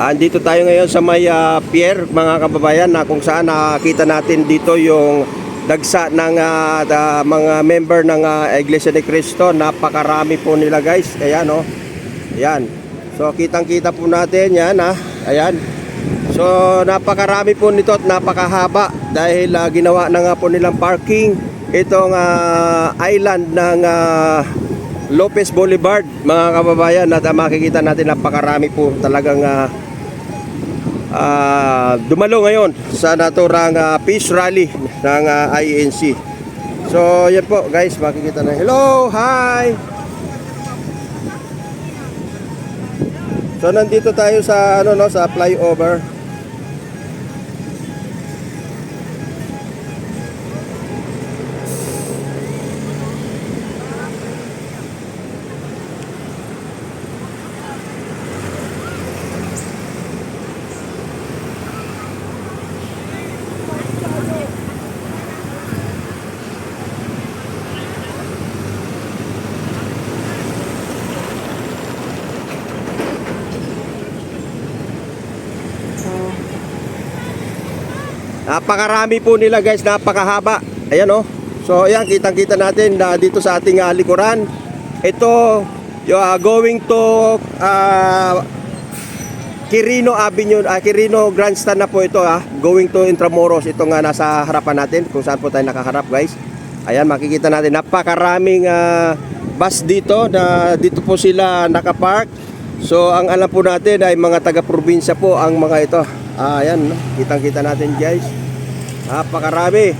Andito tayo ngayon sa may ah, pier mga kababayan na kung saan nakita natin dito yung dagsa ng ah, da- mga member ng ah, Iglesia de Cristo. Napakarami po nila guys. Ayan oh. Ayan. So kitang-kita po natin yan ha. Ayan. So napakarami po nito at napakahaba dahil ah, ginawa na nga po nilang parking itong ah, island ng ah, Lopez Boulevard mga kababayan at ah, makikita natin napakarami po talagang ah, ah, dumalo ngayon sa naturang ah, peace rally ng ah, INC. So yan po guys makikita na. Hello, hi. So nandito tayo sa ano no sa flyover. Napakarami po nila guys, napakahaba. Ayan oh. So ayan, kitang-kita natin na dito sa ating ah, likuran. Ito, yung ah, going to ah, Quirino Avenue, ah, Quirino Grandstand na po ito ah. Going to Intramuros. Ito nga nasa harapan natin kung saan po tayo nakaharap guys. Ayan, makikita natin napakaraming ah, bus dito na dito po sila nakapark. So ang alam po natin ay mga taga-probinsya po ang mga ito. Ah, ayan, no? kitang-kita natin guys. Napakarami.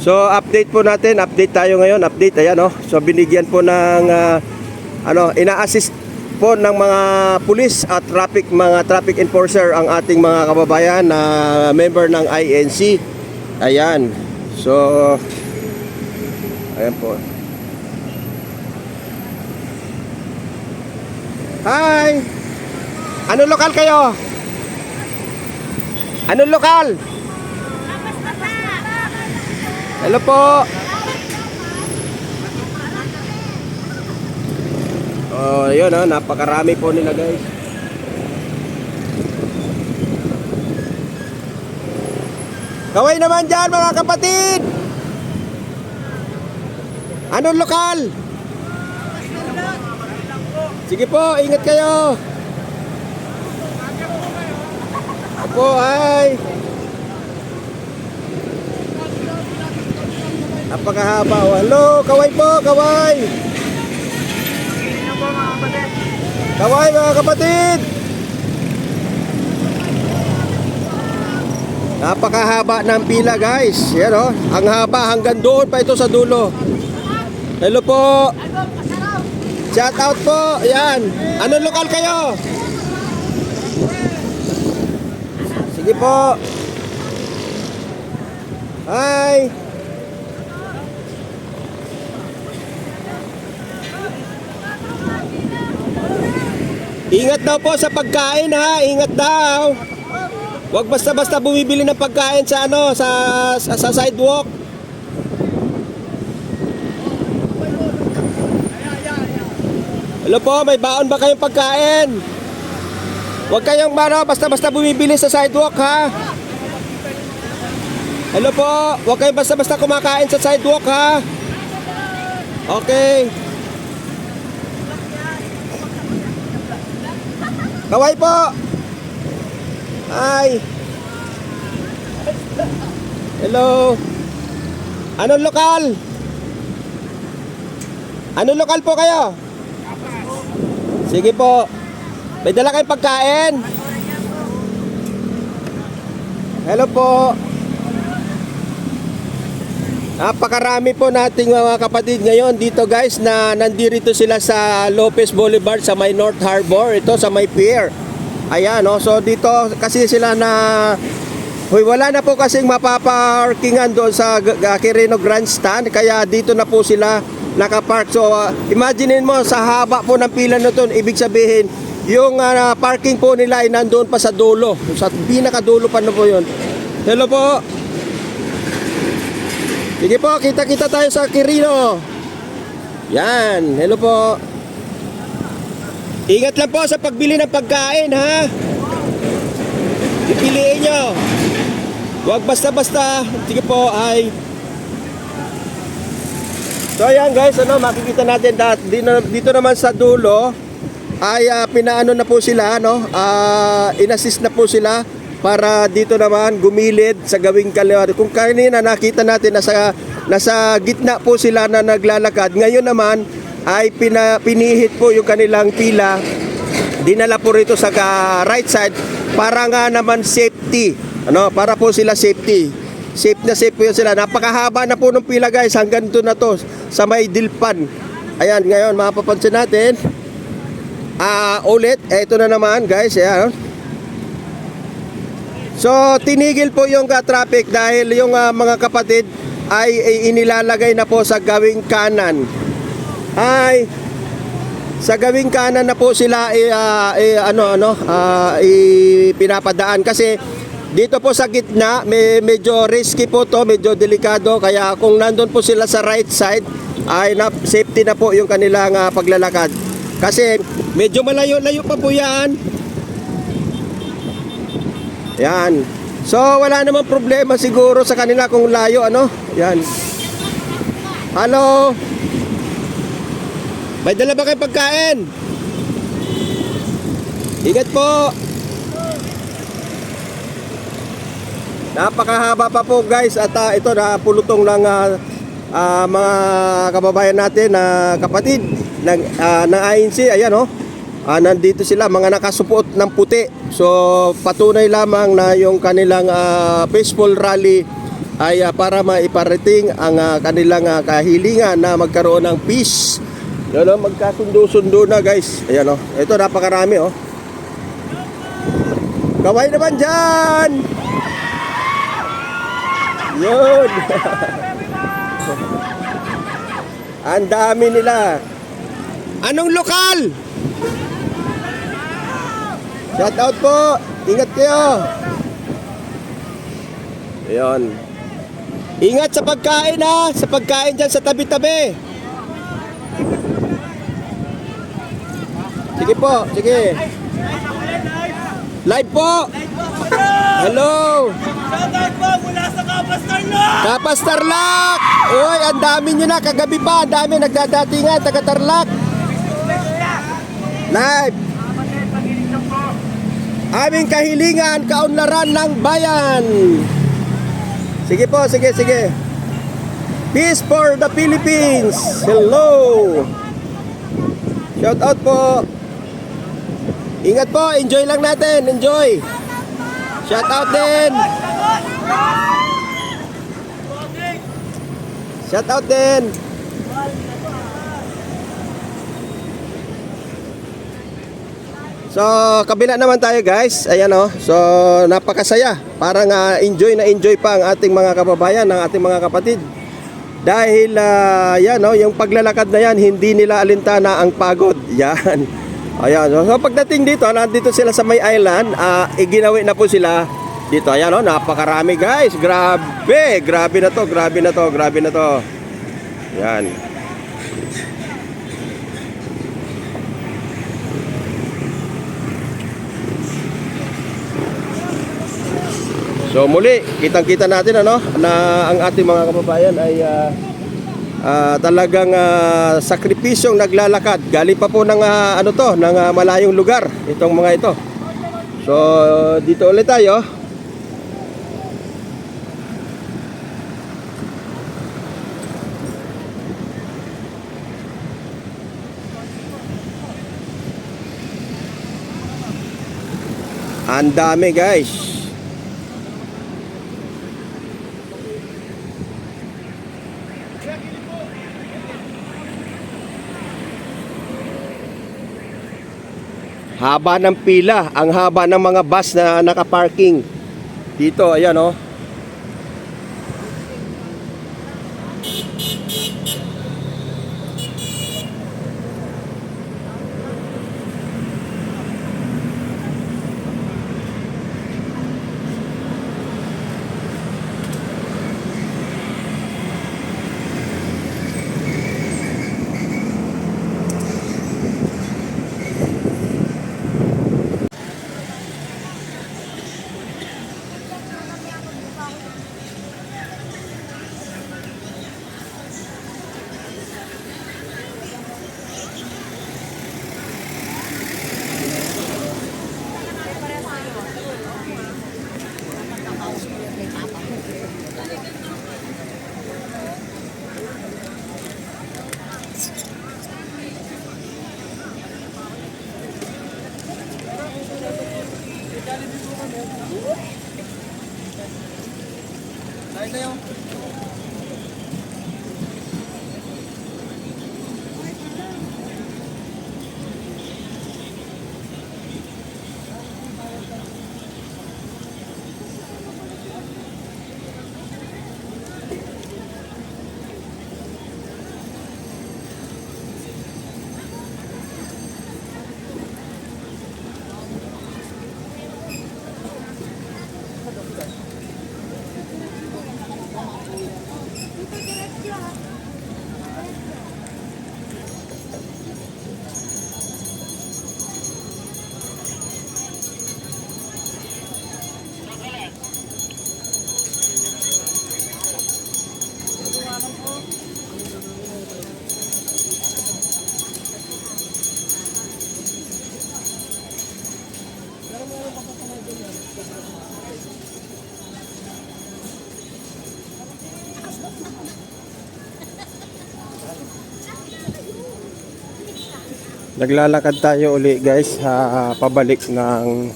So update po natin, update tayo ngayon, update ayan no. So binigyan po ng ah, ano, ina-assist po ng mga pulis at traffic mga traffic enforcer ang ating mga kababayan na member ng INC. Ayan. So ayan po. Hi. Ano lokal kayo? Ano lokal? Hello po. Oh, yun oh, napakarami po nila guys. Kaway naman dyan mga kapatid! Anong lokal? Sige po, ingat kayo! Opo, ay! Napakahaba. Oh, hello, kaway po, kaway! Kaway mga kapatid! Napakahaba ng pila guys. Yan oh. Ang haba hanggang doon pa ito sa dulo. Hello po. Shout out po. Yan. Anong lokal kayo? Sige po. Hi. Ingat daw po sa pagkain ha. Ingat daw. Huwag basta-basta bumibili ng pagkain sa ano sa sa, sa sidewalk. Hello po, may baon ba kayong pagkain? Huwag kayong ano, basta-basta bumibili sa sidewalk ha. Hello po, huwag kayong basta-basta kumakain sa sidewalk ha. Okay. Kaway po. Hi. Hello. Anong lokal? Anong lokal po kayo? Sige po. May dala kayong pagkain? Hello po. Napakarami po nating mga kapatid ngayon dito guys na nandito sila sa Lopez Boulevard sa may North Harbor. Ito sa may pier. Ayan, no? so dito kasi sila na Hoy, wala na po kasing mapaparkingan doon sa Quirino Grandstand kaya dito na po sila nakapark. So uh, imaginein mo sa haba po ng pila na to, ibig sabihin yung uh, parking po nila ay nandoon pa sa dulo. Sa pinakadulo pa na po 'yon. Hello po. Sige po, kita-kita tayo sa Quirino. Yan, hello po. Ingat lang po sa pagbili ng pagkain, ha? Pipiliin nyo. Huwag basta-basta. Sige po, ay... So ayan guys, ano, makikita natin dat, dito, dito naman sa dulo ay ah, pinaano na po sila, no? Ah, inassist na po sila para dito naman gumilid sa gawing kaliwa. Kung kanina nakita natin nasa nasa gitna po sila na naglalakad, ngayon naman ay pina, pinihit po yung kanilang pila dinala po rito sa right side para nga naman safety. Ano, para po sila safety. Safe na safe po yun sila. Napakahaba na po ng pila guys. Hanggang doon na to sa may Dilpan. Ayan, ngayon mapapansin natin. Ah, ulit, ito na naman guys. Ayan. So, tinigil po yung uh, traffic dahil yung ah, mga kapatid ay, ay inilalagay na po sa gawing kanan. Ay, sa gawing kanan na po sila eh, ah, eh, ano ano ah, eh, pinapadaan kasi dito po sa gitna may medyo risky po to medyo delikado kaya kung nandun po sila sa right side ay na, safety na po yung kanilang ah, paglalakad kasi medyo malayo-layo pa po yan. Yan. So wala namang problema siguro sa kanila kung layo ano? Yan. Hello? May dala ba kayong pagkain? Ingat po. Napakahaba pa po guys. At ah, ito na pulutong ng ah, ah, mga kababayan natin na kapatid ng uh, ng INC ayan oh. Ah, nandito sila mga nakasuot ng puti. So patunay lamang na yung kanilang ah, peaceful rally ay ah, para maiparating ang ah, kanilang ah, kahilingan na magkaroon ng peace yan o, magkasundo-sundo na guys. Ayan o, ito napakarami o. Kaway naman dyan! Yun! Ang dami nila. Anong lokal? Shout out po! Ingat kayo! Ayan. Ingat sa pagkain ha! Sa pagkain dyan sa tabi-tabi. Sige po, sige. Live po. Hello. Shoutout po mula sa Kapas Tarlac! Kapas Tarlac. Uy, ang dami nyo na. Kagabi pa, ang dami nagdadatingan. Taga Tarlac. Live. Aming kahilingan, kaunlaran ng bayan. Sige po, sige, sige. Peace for the Philippines. Hello. Shout out po. Ingat po, enjoy lang natin, enjoy. Shout out din. Shout out din. So, kabila naman tayo guys. Ayan oh. So, napakasaya. Parang ah, enjoy na enjoy pa ang ating mga kababayan, ang ating mga kapatid. Dahil ah, yan oh, yung paglalakad na yan, hindi nila alintana ang pagod. Yan. Ayan. So, so pagdating dito, nandito sila sa may island, ah, iginawi na po sila dito. Ayan oh, napakarami guys. Grabe. Grabe na to, grabe na to, grabe na to. Yan. So muli, kitang-kita natin ano na ang ating mga kababayan ay ah, ah, talagang ah, sakripisyong naglalakad. Galing pa po ng ah, ano to, ng ah, malayong lugar itong mga ito. So dito ulit tayo. Ang dami guys. Haba ng pila, ang haba ng mga bus na nakaparking. Dito, ayan oh. 違う。Naglalakad tayo uli guys sa pabalik ng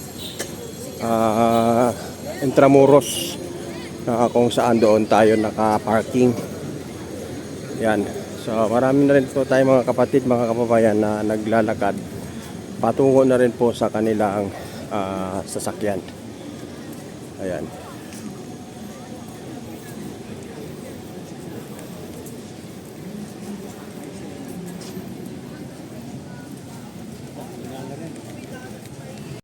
ah, Intramuros na kung saan doon tayo naka-parking. Yan. So marami na rin po tayo mga kapatid, mga kababayan na naglalakad patungo na rin po sa kanilang ah, sasakyan. Ayan.